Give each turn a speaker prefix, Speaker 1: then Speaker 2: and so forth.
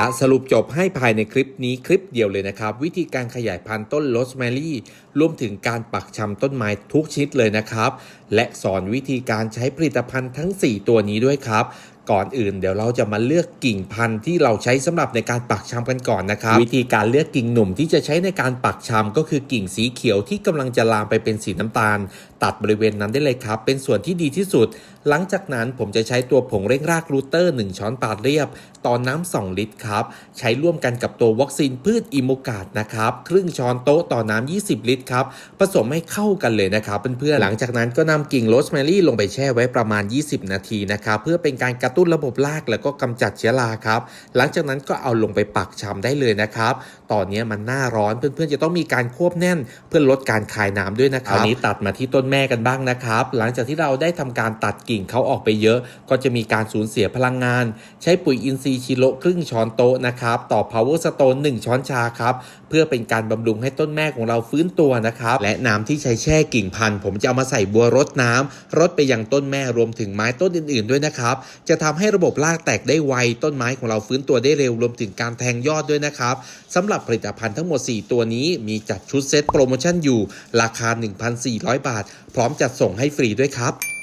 Speaker 1: จะสรุปจบให้ภายในคลิปนี้คลิปเดียวเลยนะครับ วิธีการขยายพันธุ์ต้นโรสแมรี่รวมถึงการปักชำต้นไม้ทุกชนิดเลยนะครับ และสอนวิธีการใช้ผลิตภัณฑ์ทั้ง 4 ตัวนี้ด้วยครับ ก่อนอื่น เดี๋ยวเราจะมาเลือกกิ่งพันธุ์ที่เราใช้สำหรับในการปักชำกันก่อนนะครับวิธีการเลือกกิ่งหนุ่มที่จะใช้ในการปักชำก็คือกิ่งสีเขียวที่กำลังจะลามไปเป็นสีน้ำตาล ตัดบริเวณนั้นได้เลยครับ เป็นส่วนที่ดีที่สุด หลังจากนั้นผมจะใช้ตัวผงเร่งรากรูเตอร์ 1 ช้อนปาดเรียบต่อน้ำ2ลิตรครับ ใช้ร่วมกันกับตัววัคซีนพืชอิโมกาดนะครับครึ่งช้อนโต๊ะต่อน้ำ20 ลิตรครับผสมให้เข้ากันเลยนะครับเพื่อนๆหลังจากนั้นก็นำกิ่งโรสแมรี่ลงไปแช่ไว้ประมาณ 20 นาทีนะครับเพื่อเป็นการกระตุ้นระบบรากแล้วก็กำจัดเชื้อราครับ หลังจากนั้นก็เอาลงไปปักชำได้เลยนะครับ ตอนนี้มันหน้าร้อนเพื่อนๆจะต้องมีการควบแน่น เพื่อลดการคายน้ำด้วยนะครับนี้ตัดมาที่ต้นแม่กันบ้างนะครับ หลังจากที่เราได้ทำการตัดกิ่งเขาออกไปเยอะ ก็จะมีการสูญเสียพลังงาน ใช้ปุ๋ยอินทรีย์ชิโลครึ่งช้อนโต๊ะนะครับต่อ power stone 1 ช้อนชาครับเพื่อเป็นการบำรุงให้ต้นแม่ของเราฟื้นตัวนะครับและน้ำที่ใช้แช่กิ่งพันธุ์ผมจะเอามาใส่บัวรดน้ำรดไปยังต้นแม่รวมถึงไม้ต้นอื่น ๆด้วยนะครับจะททำให้ระบบรากแตกได้ไว ต้นไม้ของเราฟื้นตัวได้เร็วรวมถึงการแทงยอดด้วยนะครับสำหรับผลิตภัณฑ์ทั้งหมด 4 ตัวนี้มีจัดชุดเซ็ตโปรโมชั่นอยู่ ราคา 1,400 บาท พร้อมจัดส่งให้ฟรีด้วยครับ